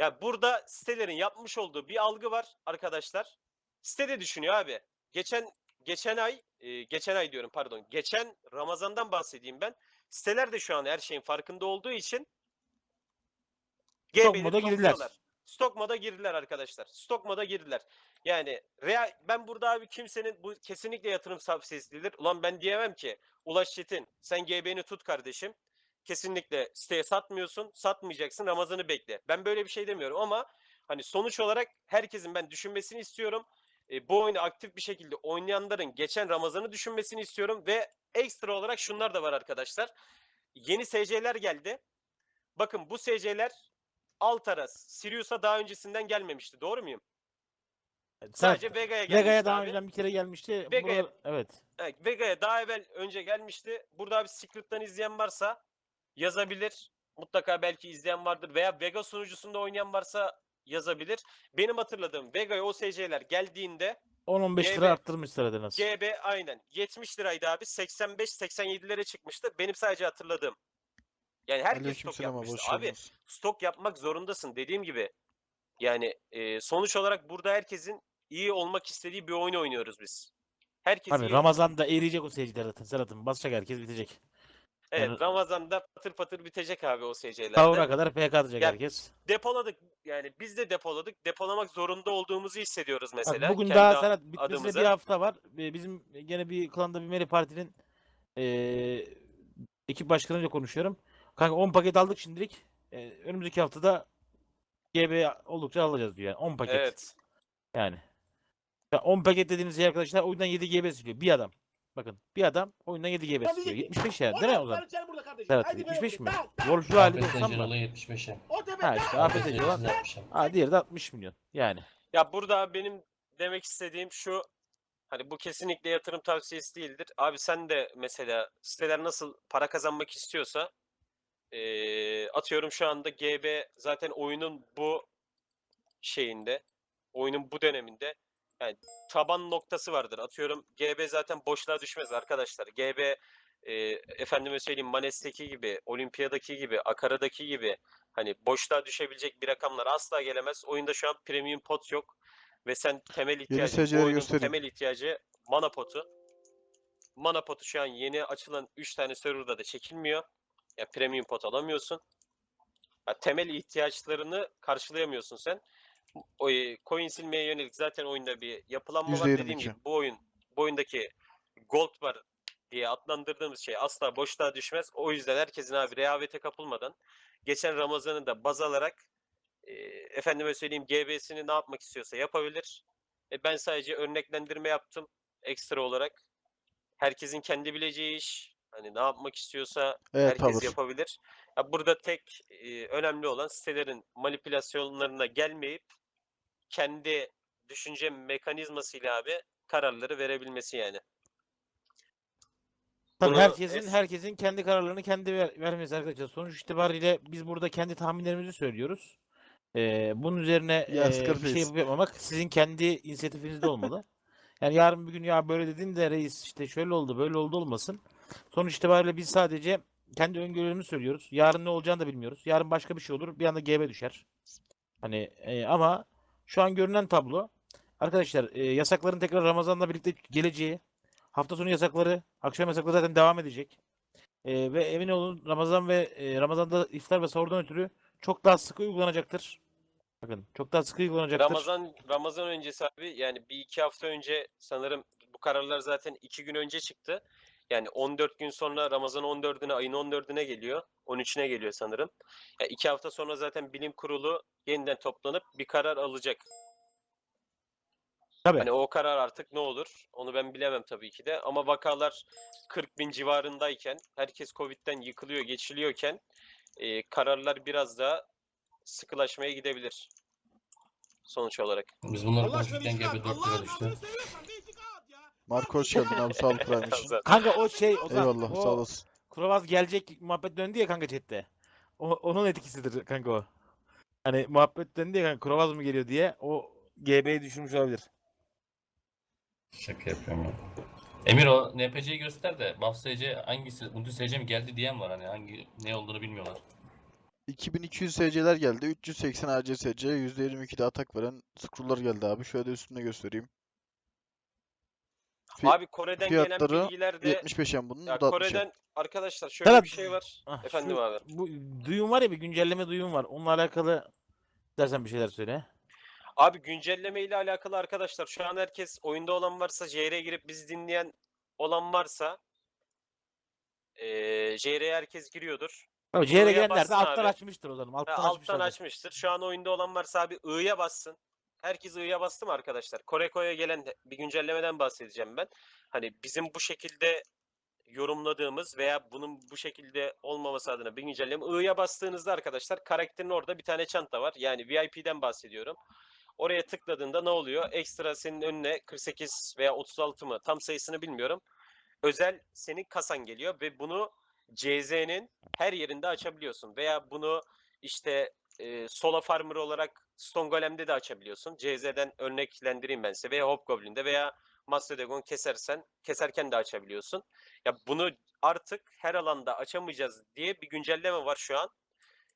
Ya burada sitelerin yapmış olduğu bir algı var arkadaşlar. Site de düşünüyor abi. Geçen geçen ay e, geçen ay diyorum pardon. Geçen Ramazan'dan bahsedeyim ben. Siteler de şu an her şeyin farkında olduğu için Stok moda girdiler. Stok moda girdiler arkadaşlar. Stok moda girdiler. Yani real, ben burada abi kimsenin bu kesinlikle yatırım tavsiyesi değildir. Ulan ben diyemem ki Ulaş Çetin sen GB'ni tut kardeşim. Kesinlikle siteye satmıyorsun. Satmayacaksın. Ramazan'ı bekle. Ben böyle bir şey demiyorum ama hani sonuç olarak herkesin ben düşünmesini istiyorum. E, bu oyunu aktif bir şekilde oynayanların geçen Ramazan'ı düşünmesini istiyorum ve ekstra olarak şunlar da var arkadaşlar. Yeni SC'ler geldi. Bakın bu SC'ler Altaras, Sirius'a daha öncesinden gelmemişti. Doğru muyum? Sadece Vega'ya gelmişti Vega'ya daha abi. önceden bir kere gelmişti. Vega'ya- Buralar- evet. Evet, Vega'ya daha evvel önce gelmişti. Burada abi Secret'tan izleyen varsa yazabilir. Mutlaka belki izleyen vardır veya Vega sunucusunda oynayan varsa yazabilir. Benim hatırladığım Vega'ya o SC'ler geldiğinde 10-15 GB lira arttırmışlar hadi nasıl. GB aynen 70 liraydı abi 85-87'lere çıkmıştı. Benim sadece hatırladığım. Yani herkes stok Aleykümselam abi yapmıştı. hoş Abi geldiniz. stok yapmak zorundasın dediğim gibi. Yani e, sonuç olarak burada herkesin iyi olmak istediği bir oyun oynuyoruz biz. Herkes Abi iyi Ramazan'da eriyecek o seyirciler zaten Serhat'ım. Basacak herkes bitecek. Evet Yani- Ramazan'da patır patır bitecek abi o SC'lerde. Sahura kadar PK atacak Ya, herkes. Depoladık yani biz de depoladık. Depolamak zorunda olduğumuzu hissediyoruz Bak, mesela. bugün kendi daha a- Serhat bitmesine adımıza. bir hafta var. Ee, Bizim gene bir klanda bir Meri Parti'nin eee ekip başkanıyla konuşuyorum. Kanka 10 paket aldık şimdilik. Ee, önümüzdeki haftada GB oldukça alacağız diyor yani 10 paket. Evet. Yani. Ya 10 paket dediğiniz şey arkadaşlar oyundan 7 GB siliyor. Bir adam. Bakın bir adam oyundan 7 GB ki. 75 yani değil mi o zaman? Haydi 75 mi? Golfü hali APT 90 mı? Jiralı 75'e. O tepe Ha işte APT APT olan. 160'e. Ha diğeri de 60 milyon. Yani. Ya burada benim demek istediğim şu hani bu kesinlikle yatırım tavsiyesi değildir. Abi sen de mesela siteler nasıl para kazanmak istiyorsa eee, atıyorum şu anda GB zaten oyunun bu şeyinde oyunun bu döneminde yani taban noktası vardır. Atıyorum GB zaten boşluğa düşmez arkadaşlar. GB e, efendime söyleyeyim Manes'teki gibi, Olimpiyadaki gibi, Akara'daki gibi hani boşluğa düşebilecek bir rakamlar asla gelemez. Oyunda şu an premium pot yok ve sen temel ihtiyacı, bu oyunun göstereyim. temel ihtiyacı mana potu. Mana potu şu an yeni açılan 3 tane serverda da çekilmiyor. Ya premium pot alamıyorsun. Ya temel ihtiyaçlarını karşılayamıyorsun sen. O e, coin silmeye yönelik zaten oyunda bir yapılanma var. Dediğim %22. gibi bu oyun bu oyundaki gold var diye adlandırdığımız şey asla boşluğa düşmez. O yüzden herkesin abi rehavete kapılmadan geçen Ramazan'ı da baz alarak e, efendime söyleyeyim GB'sini ne yapmak istiyorsa yapabilir. E, ben sadece örneklendirme yaptım ekstra olarak. Herkesin kendi bileceği iş. Hani ne yapmak istiyorsa Evet herkes tavır. yapabilir. Ya burada tek e, önemli olan sitelerin manipülasyonlarına gelmeyip kendi düşünce mekanizmasıyla abi kararları verebilmesi yani. Tabii Bunu herkesin es- herkesin kendi kararlarını kendi ver, vermesi arkadaşlar. Sonuç itibariyle biz burada kendi tahminlerimizi söylüyoruz. Ee, bunun üzerine Ya, ee, bir şey yapıp yapmamak sizin kendi inisiyatifinizde olmalı. Yani yarın bir gün ya böyle dedin de reis işte şöyle oldu böyle oldu olmasın. Sonuç itibariyle biz sadece kendi öngörülerimizi söylüyoruz. Yarın ne olacağını da bilmiyoruz. Yarın başka bir şey olur. Bir anda GB düşer. Hani ee, ama şu an görünen tablo arkadaşlar ee, yasakların tekrar Ramazan'la birlikte geleceği Hafta sonu yasakları, akşam yasakları zaten devam edecek. Ee, ve emin olun Ramazan ve e, Ramazan'da iftar ve sahurdan ötürü çok daha sıkı uygulanacaktır. Bakın çok daha sıkı uygulanacaktır. Ramazan Ramazan öncesi abi yani bir iki hafta önce sanırım bu kararlar zaten iki gün önce çıktı. Yani 14 gün sonra Ramazan 14'üne ayın 14'üne geliyor. 13'üne geliyor sanırım. Ya iki hafta sonra zaten bilim kurulu yeniden toplanıp bir karar alacak. Tabii. Hani o karar artık ne olur onu ben bilemem tabii ki de. Ama vakalar 40 bin civarındayken herkes Covid'den yıkılıyor geçiliyorken e, kararlar biraz daha sıkılaşmaya gidebilir. Sonuç olarak. Biz bunları konuşurken çıkart. 4 lira düştü. adını seviyorsan bir çıkart ya. Marco hoş geldin abi sağ ol Prime'miş. Hamza. Kanka o şey o zaman Eyvallah o sağ olasın. Krovaz gelecek muhabbet döndü ya kanka chatte. O, onun etkisidir kanka o. Hani muhabbet döndü ya kanka Krovaz mı geliyor diye o GB'yi düşürmüş olabilir. Şaka yapıyorum ya. Emir o NPC'yi göster de Buff SC hangisi? Ubuntu SC mi geldi diyen var hani hangi ne olduğunu bilmiyorlar. 2200 SC'ler geldi. 380 ACSC, %22 de atak veren scroll'lar geldi abi. Şöyle de üstünde göstereyim. Fi- Abi Kore'den gelen fiyatları bilgiler de 75 yen bunun, ya bu da 60 yen. Kore'den arkadaşlar şöyle Serhat, bir şey var. ah, Efendim şu- abi. Bu duyum var ya bir güncelleme duyum var. Onunla alakalı dersen bir şeyler söyle. Abi güncelleme ile alakalı arkadaşlar şu an herkes oyunda olan varsa JR'ye girip bizi dinleyen olan varsa eee JR'ye herkes giriyordur. Abi Buraya gelenler de bassın alttan abi. açmıştır o zaman. Ha, Alttan, alttan açmışlardır. açmıştır. Şu an oyunda olan varsa abi I'ya bassın. Herkes I'ya bastı mı arkadaşlar? Koreko'ya gelen bir güncellemeden bahsedeceğim ben. Hani bizim bu şekilde yorumladığımız veya bunun bu şekilde olmaması adına bir güncelleme. I'ya bastığınızda arkadaşlar karakterin orada bir tane çanta var. Yani VIP'den bahsediyorum. Oraya tıkladığında ne oluyor? Ekstra senin önüne 48 veya 36 mı tam sayısını bilmiyorum. Özel senin kasan geliyor ve bunu CZ'nin her yerinde açabiliyorsun. Veya bunu işte e, Sola Farmer olarak Stone Golem'de de açabiliyorsun. CZ'den örneklendireyim ben size. Veya Hobgoblin'de veya Mastedagon kesersen keserken de açabiliyorsun. Ya bunu artık her alanda açamayacağız diye bir güncelleme var şu an.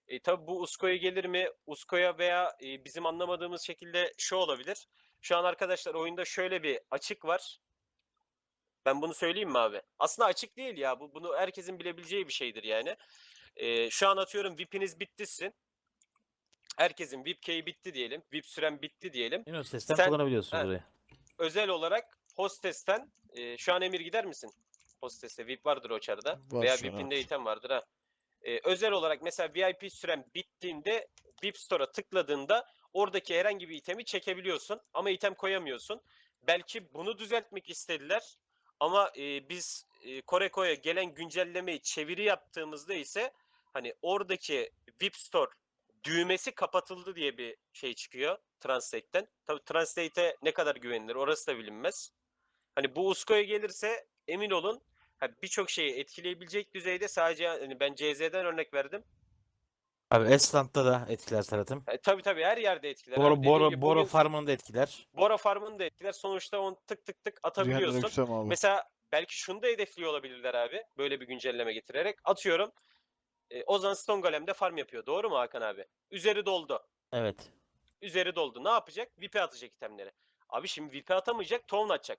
E, tabii bu Usko'ya gelir mi? Usko'ya veya e, bizim anlamadığımız şekilde şu olabilir. Şu an arkadaşlar oyunda şöyle bir açık var. Ben bunu söyleyeyim mi abi? Aslında açık değil ya. Bu bunu herkesin bilebileceği bir şeydir yani. E, şu an atıyorum VIP'iniz bittisin. Herkesin VIP key'i bitti diyelim. VIP süren bitti diyelim. Üniversitesinden Sen- kullanabiliyorsun Ha. burayı. Özel olarak hostesten e, şu an Emir gider misin? Hosteste VIP vardır o çarda. Var Veya şu an, VIP'inde evet. item vardır ha. E, özel olarak mesela VIP süren bittiğinde VIP Store'a tıkladığında oradaki herhangi bir itemi çekebiliyorsun ama item koyamıyorsun. Belki bunu düzeltmek istediler ama e, biz e, Koreko'ya gelen güncellemeyi çeviri yaptığımızda ise hani oradaki VIP Store düğmesi kapatıldı diye bir şey çıkıyor Translate'ten. Tabii Translate'e ne kadar güvenilir orası da bilinmez. Hani bu Usko'ya gelirse emin olun ha, birçok şeyi etkileyebilecek düzeyde sadece hani ben CZ'den örnek verdim. Abi Esland'da da etkiler Serhat'ım. E, tabii tabii her yerde etkiler. abi. Boro, Dediğim Boro, gibi Boro bugün Farm'ını da etkiler. Bora Farm'ını da etkiler. Sonuçta onu tık tık tık atabiliyorsun. Abi. Mesela belki şunu da hedefliyor olabilirler abi. Böyle bir güncelleme getirerek. Atıyorum. E, Ozan Stone Golem'de farm yapıyor. Doğru mu Hakan abi? Üzeri doldu. Evet. Üzeri doldu. Ne yapacak? VIP'e atacak itemleri. Abi şimdi VIP'e atamayacak. Town atacak.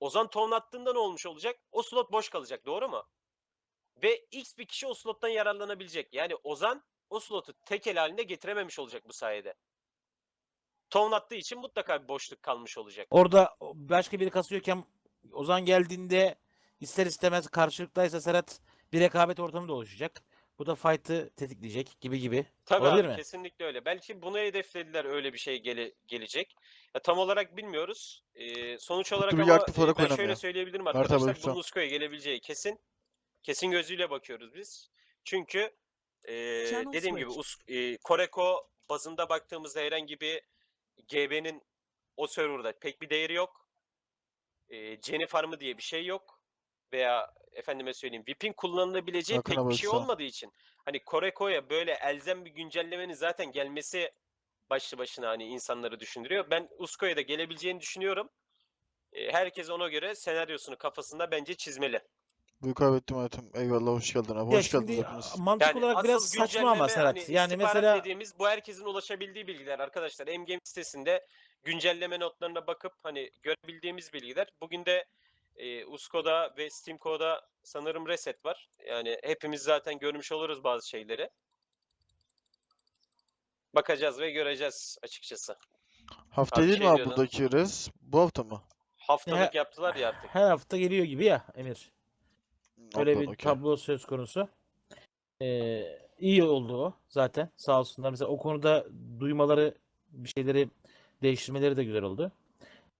Ozan Town attığında ne olmuş olacak? O slot boş kalacak. Doğru mu? Ve X bir kişi o slottan yararlanabilecek. Yani Ozan o slotu tekel halinde getirememiş olacak bu sayede. Town attığı için mutlaka bir boşluk kalmış olacak. Orada başka biri kasıyorken Ozan geldiğinde ister istemez karşılıktaysa Serhat bir rekabet ortamı da oluşacak. Bu da fight'ı tetikleyecek gibi gibi. Tabii Olabilir abi, mi? kesinlikle öyle. Belki bunu hedeflediler öyle bir şey gele- gelecek. Ya, tam olarak bilmiyoruz. Ee, sonuç olarak Bilgi ama aktif olarak e, ben şöyle oynamıyor. söyleyebilirim Mert abi arkadaşlar. Bunun Usko'ya gelebileceği kesin. Kesin gözüyle bakıyoruz biz. Çünkü e, Channel dediğim gibi. Us- e, Koreko bazında baktığımızda herhangi bir GB'nin o serverda pek bir değeri yok. E, Jenny Farmı diye bir şey yok. Veya efendime söyleyeyim VIP'in kullanılabileceği Hakan pek bir şey olmadığı için hani Koreko'ya böyle elzem bir güncellemenin zaten gelmesi başlı başına hani insanları düşündürüyor. Ben Usko'ya da gelebileceğini düşünüyorum. E, Herkes ona göre senaryosunu kafasında bence çizmeli. Buyur kaybettim hayatım. Eyvallah hoş geldin abi. Ya Hoş geldiniz şimdi hepiniz. mantık Yani olarak asıl biraz saçma ama güncelleme, Serhat. hani yani istihbarat mesela dediğimiz bu herkesin ulaşabildiği bilgiler arkadaşlar. Emgame sitesinde güncelleme notlarına bakıp hani görebildiğimiz bilgiler. Bugün de e, Usko'da ve Steamco'da sanırım reset var. Yani hepimiz zaten görmüş oluruz bazı şeyleri. Bakacağız ve göreceğiz açıkçası. Hafta Abi değil şey mi abi diyordun. buradaki res? Bu hafta mı? Haftalık yaptılar ya artık. her hafta geliyor gibi ya Emir. Öyle Hafta, bir okey. tablo söz konusu. Ee, iyi oldu o zaten. Sağ olsunlar. Mesela o konuda duymaları, bir şeyleri değiştirmeleri de güzel oldu.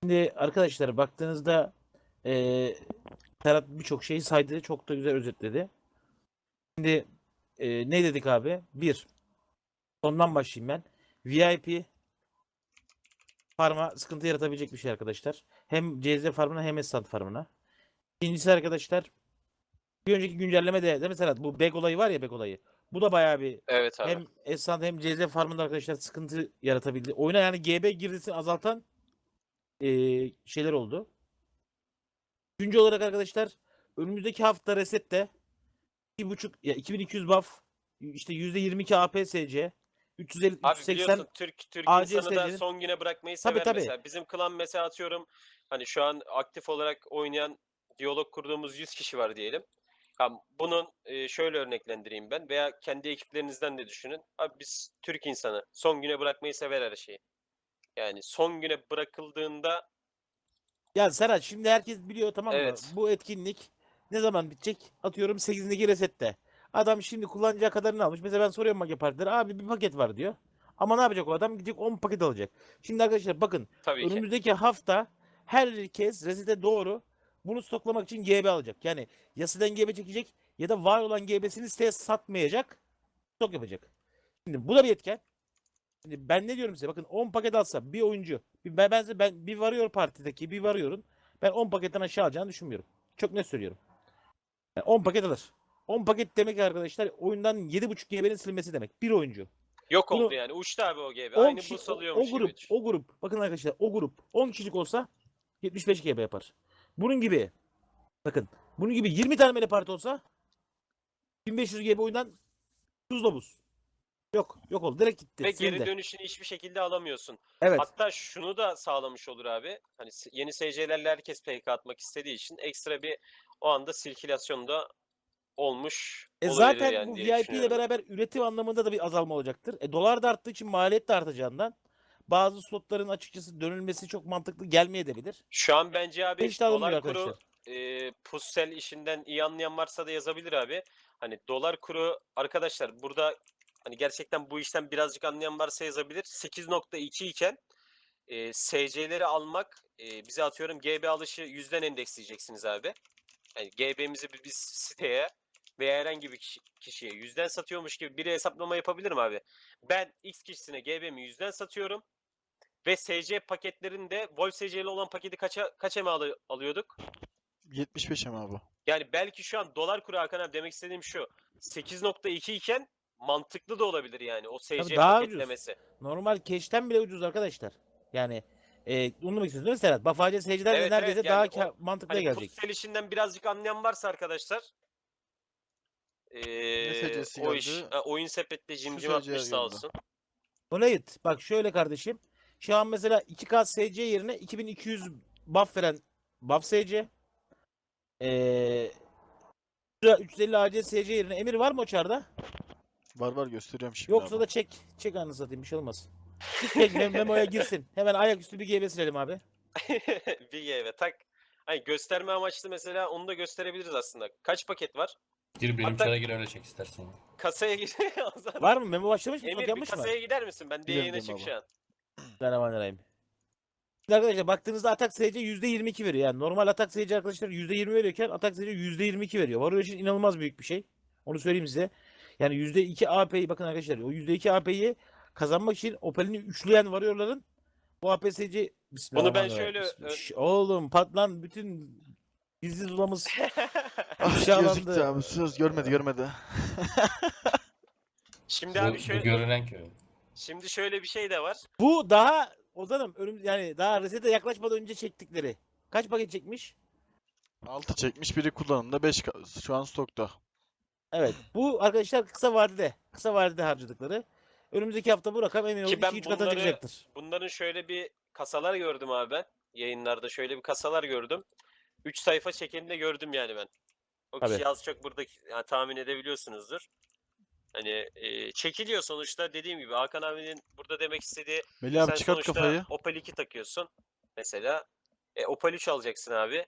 Şimdi arkadaşlar baktığınızda ee, Serhat birçok şeyi saydı. Çok da güzel özetledi. Şimdi ee, ne dedik abi? Bir. Sondan başlayayım ben. VIP farma sıkıntı yaratabilecek bir şey arkadaşlar. Hem CZ farmına hem Estant farmına. İkincisi arkadaşlar bir önceki güncellemede değil mi Serhat? Bu bag olayı var ya bag olayı. Bu da bayağı bir Evet abi. hem Estant hem CZ farmında arkadaşlar sıkıntı yaratabildi. Oyuna yani GB girdisini azaltan eee, şeyler oldu. Üçüncü olarak arkadaşlar önümüzdeki hafta resette 2.5 ya 2200 buff işte %22 APSC, 350 Abi 380 biliyorsun Türk Türk AC insanı da seyircinin- son güne bırakmayı Tabii, sever tabii. mesela. Bizim klan mesela atıyorum hani şu an aktif olarak oynayan diyalog kurduğumuz 100 kişi var diyelim. Ha, bunun e, şöyle örneklendireyim ben veya kendi ekiplerinizden de düşünün. Abi biz Türk insanı son güne bırakmayı sever her şeyi. Yani son güne bırakıldığında Ya Serhat şimdi herkes biliyor tamam mı? Evet. Bu etkinlik ne zaman bitecek? Atıyorum 8'indeki resette. Adam şimdi kullanacağı kadarını almış. Mesela ben soruyorum mage partilere. Abi bir paket var diyor. Ama ne yapacak o adam? Gidecek 10 paket alacak. Şimdi arkadaşlar bakın tabii ki. önümüzdeki hafta herkes resete doğru bunu stoklamak için GB alacak. Yani ya sizden GB çekecek ya da var olan GB'sini siteye satmayacak. Stok yapacak. Şimdi bu da bir etken. Şimdi ben ne diyorum size? Bakın 10 paket alsa bir oyuncu. Bir, ben, ben, ben bir varıyor partideki bir varıyorun. Ben 10 paketten aşağı alacağını düşünmüyorum. Çok net söylüyorum. Yani 10 paket alır. 10 paket demek arkadaşlar oyundan 7.5 GB'nin silinmesi demek. Bir oyuncu. Yok bunu- oldu yani. Uçtu abi o. 10 Aynı kişi, bu o, salıyormuş o grup, gibi. düşün. o grup. Bakın arkadaşlar o grup 10 kişilik olsa 75 GB yapar. Bunun gibi bakın bunun gibi 20 tane mele parti olsa 1500 GB oyundan tuzla buz. Yok yok oldu direkt gitti. Ve geri silindi. dönüşünü hiçbir şekilde alamıyorsun. Evet. Hatta şunu da sağlamış olur abi. Hani s- yeni SC'lerle herkes PK atmak istediği için ekstra bir o anda sirkülasyon da olmuş E olabilir zaten yani bu diye VIP ile düşünüyorum. beraber üretim anlamında da bir azalma olacaktır. E dolar da arttığı için maliyet de artacağından bazı slotların açıkçası dönülmesi çok mantıklı gelmeyebilir. Şu an bence abi Hiç de alınmıyor dolar kuru arkadaşlar. e, pussel işinden iyi anlayan varsa da yazabilir abi. Hani dolar kuru arkadaşlar burada hani gerçekten bu işten birazcık anlayan varsa yazabilir. 8.2 iken e, SC'leri almak e, bize atıyorum GB alışı yüzden endeksleyeceksiniz abi. Yani GB'mizi bi- biz siteye veya herhangi bir kişi- kişiye yüzden satıyormuş gibi bir hesaplama yapabilirim abi. Ben X kişisine GB'mi yüzden satıyorum. Ve SC paketlerinde Wolf SC'li olan paketi kaça kaça mı alı- alıyorduk? 75 mi abi? Yani belki şu an dolar kuru Hakan abi demek istediğim şu. 8.2 iken mantıklı da olabilir yani o SC daha ucuz. paketlemesi. Normal cash'ten bile ucuz arkadaşlar. Yani e, onu demek istiyorsun değil mi Serhat? Bafacı seyirciler Evet, neredeyse evet, daha yani ka- mantıklıya Hani gelecek. Pussel işinden birazcık anlayan varsa arkadaşlar ee, SC'si o iş ha, oyun sepette cimcim SC atmış sağ geldi. olsun. Donate. Bak şöyle kardeşim. Şu an mesela 2K SC yerine 2200 buff veren buff SC. Ee, 350 AC SC yerine Emir var mı o çarda? Var var gösteriyorum şimdi Yoksa abi. da çek. Çek anı satayım bir şey olmaz. Git çek mem- memoya girsin. Hemen ayaküstü bir GB silelim abi. bir GB tak. Hani gösterme amaçlı mesela onu da gösterebiliriz aslında. Kaç paket var? Gir benim Hatta- gir öyle çek istersen. Kasaya gir. Var mı? Memo başlamış mı? Emir bir yapmış mı? kasaya gider misin? Ben de yayına çık şu an. Bismillahirrahmanirrahim. Şimdi arkadaşlar baktığınızda atak sayıcı %22 veriyor. Yani normal atak sayıcı arkadaşlar %20 veriyorken atak sayıcı %22 veriyor. Varıyor için inanılmaz büyük bir şey. Onu söyleyeyim size. Yani %2 AP'yi bakın arkadaşlar o %2 AP'yi kazanmak için Opel'ini üçleyen varıyorların bu AP sayıcı Bunu ben şöyle Bismillah- Şş, Oğlum patlan bütün gizli zulamız aşağılandı. gözüktü abi. Söz görmedi görmedi. Şimdi Bu, abi bu şöyle görünen köy. şimdi şöyle bir şey de var. Bu daha Ozan'ım önüm yani daha resete yaklaşmadan önce çektikleri. Kaç paket çekmiş? 6 çekmiş biri kullanımda 5 şu an stokta. Evet. Bu arkadaşlar kısa vadede. Kısa vadede harcadıkları. Önümüzdeki hafta bu rakam emin olun Ki ben 2-3 katına bunları- çıkacaktır. Bunların şöyle bir kasalar gördüm abi ben. Yayınlarda şöyle bir kasalar gördüm. 3 sayfa çekeninde gördüm yani ben. O Tabii. kişi az çok burada yani tahmin edebiliyorsunuzdur. Hani e, çekiliyor sonuçta dediğim gibi Hakan abinin burada demek istediği Melih abi sen çıkart sonuçta kafayı. Opel 2 takıyorsun mesela. E, Opel 3 alacaksın abi.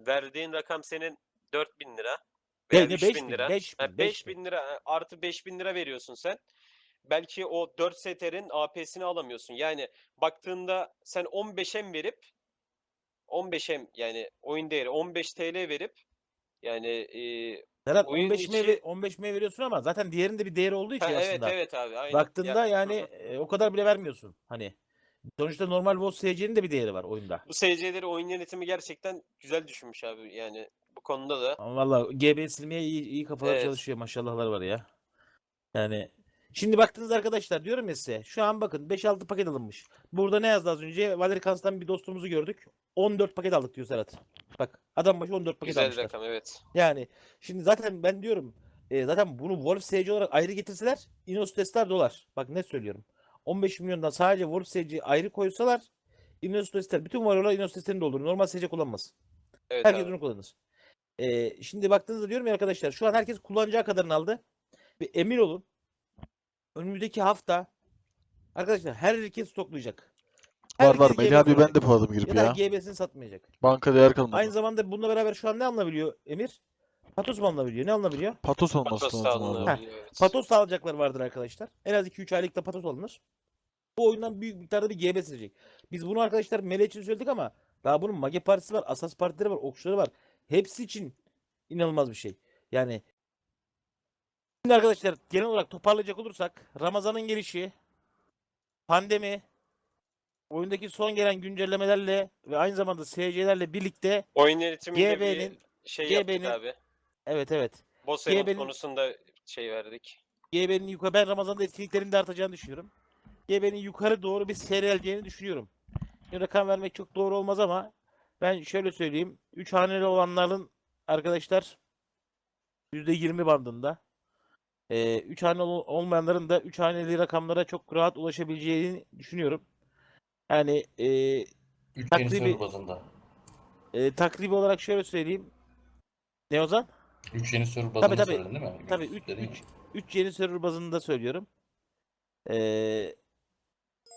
Verdiğin rakam senin 4000 lira veya Ne, ne, 3000 5000, lira. 5000, Ha, 5000 lira artı 5000 lira veriyorsun sen. Belki o 4 STR'in AP'sini alamıyorsun. Yani baktığında sen 15M verip 15M yani oyun değeri 15 TL verip yani e, Serhat oyun 15 M, içi- 15 M veriyorsun ama zaten diğerinde bir değeri olduğu için ha, evet aslında. evet abi aynen. Baktığında Ya- yani hı. e, o kadar bile vermiyorsun. Hani sonuçta normal Voz SC'nin de bir değeri var oyunda. bu SC'leri oyun yönetimi gerçekten güzel düşünmüş abi yani konuda da. Ama valla GB silmeye iyi, iyi kafalar Evet. çalışıyor maşallahlar var ya. Yani şimdi baktınız arkadaşlar diyorum ya size şu an bakın 5-6 paket alınmış. Burada ne yazdı az önce? Valeri Kans'tan bir dostumuzu gördük. 14 paket aldık diyor Serhat. Bak adam başı 14 paket Güzel almışlar. rakam evet. Yani şimdi zaten ben diyorum e, zaten bunu Wolf SC olarak ayrı getirseler Inos testler dolar. Bak ne söylüyorum. 15 milyondan sadece Wolf SC'yi ayrı koysalar Inos testler bütün varyolar Inos testlerini doldurur. Normal SC kullanmaz. Evet Herkes abi. bunu kullanır. Ee, şimdi baktığınızda diyorum ya arkadaşlar şu an herkes kullanacağı kadarını aldı. Ve emin olun önümüzdeki hafta arkadaşlar herkes stoklayacak. Var var. Herkes Melih abi ben de paladım girip Ya da ya. GB'sini satmayacak. Banka değer kalmadı. Aynı zamanda bununla beraber şu an ne alınabiliyor Emir? Patos mu alınabiliyor? Ne alınabiliyor? Patos olması Patos lazım abi. Patos da alacaklar vardır arkadaşlar. En az 2-3 aylıkta patos alınır. Bu oyundan büyük miktarda bir GB silecek. Biz bunu arkadaşlar Mele için söyledik ama daha bunun Mage Partisi var, Asas Partileri var, Okçuları var. Hepsi için inanılmaz bir şey. Yani Şimdi arkadaşlar genel olarak toparlayacak olursak Ramazan'ın gelişi, pandemi, oyundaki son gelen güncellemelerle ve aynı zamanda SC'lerle birlikte Oyun yönetiminde GB'nin bir şey yaptık GB'nin abi. evet evet Boss GB'nin konusunda şey verdik. GB'nin yukarı ben Ramazan'da etkinliklerinin de artacağını düşünüyorum. GB'nin yukarı doğru bir seyreleceğini düşünüyorum. Şimdi rakam vermek çok doğru olmaz ama ben şöyle söyleyeyim. 3 haneli olanların arkadaşlar %20 bandında. 3 haneli ol- olmayanların da 3 haneli rakamlara çok rahat ulaşabileceğini düşünüyorum. Yani e, 3 yeni Takribi- bazında. e, takribi olarak şöyle söyleyeyim. Ne Ozan? 3 yeni server Tabii, bazında tabii. söyledin değil mi? Tabii Yüz 3 dediğin 3 3 yeni server bazında söylüyorum. Ee,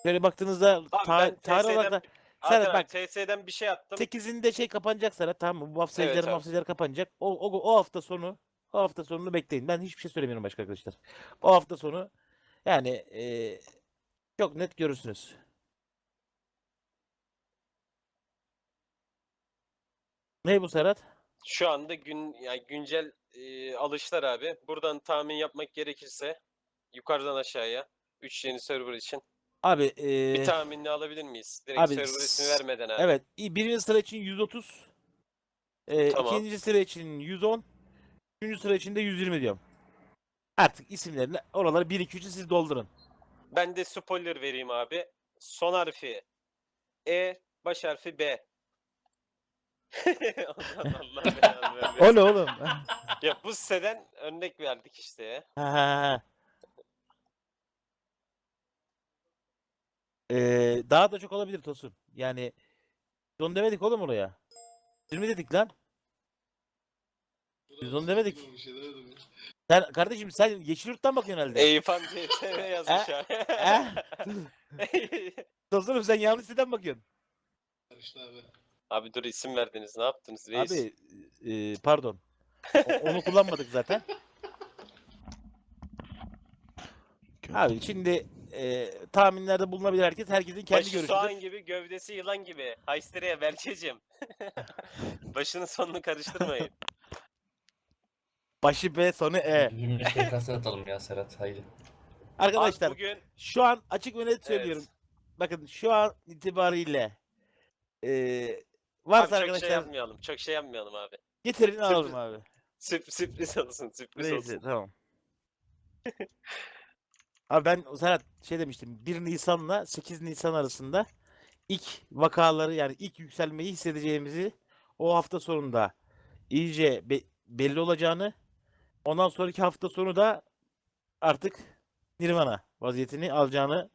şöyle baktığınızda ta- tarih olarak da Serhat bak TS'den bir şey attım. 8'inde şey kapanacak Serhat tamam mı? Bu hafta Evet seyirciler kapanacak. O, o, o hafta sonu o hafta sonunu bekleyin. Ben hiçbir şey söylemiyorum başka arkadaşlar. O hafta sonu yani ee, çok net görürsünüz. Ne bu Serhat? Şu anda gün yani güncel e, alışlar abi. Buradan tahmin yapmak gerekirse yukarıdan aşağıya 3 yeni server için Abi bir ee, tahminini alabilir miyiz? Direkt abi server ismi vermeden abi. Evet. Birinci sıra için 130. Ee, Tamam. ikinci sıra için 110. Üçüncü sıra için de 120 diyorum. Artık isimlerini oraları 1 2 3'ü siz doldurun. Ben de spoiler vereyim abi. Son harfi E, baş harfi B. Allah Allah belanı vermesin. O ne oğlum? Ya bu siteden örnek verdik işte ya. Ha, ha, ha. Ee, daha da çok olabilir Tosun. Yani Don demedik oğlum oraya. 20 dedik lan. Biz onu demedik. Sen kardeşim sen Yeşilyurt'tan bakıyorsun herhalde. Eyüphan CTV yazmış abi. Eh? Tosun'um sen yanlış siteden bakıyorsun. abi dur isim verdiniz ne yaptınız reis? Abi e, pardon. O- onu kullanmadık zaten. Abi şimdi e, tahminlerde bulunabilir herkes. Herkesin kendi Başı görüşüdür. soğan gibi gövdesi yılan gibi. Haystereye Berçeciğim. Başını sonunu karıştırmayın. Başı B sonu E. 25 PKS atalım ya Serhat haydi. Arkadaşlar Abi bugün şu an açık ve net söylüyorum. Bakın şu an itibariyle e, abi varsa çok şey arkadaşlar yapmayalım. Çok şey yapmayalım abi. getirin alalım abi. Sürp- sürpriz olsun sürpriz Neyse olsun. tamam. Abi ben Serhat şey demiştim. 1 Nisan'la 8 Nisan arasında ilk vakaları yani ilk yükselmeyi hissedeceğimizi o hafta sonunda iyice be- belli olacağını ondan sonraki hafta sonu da artık Nirvana vaziyetini alacağını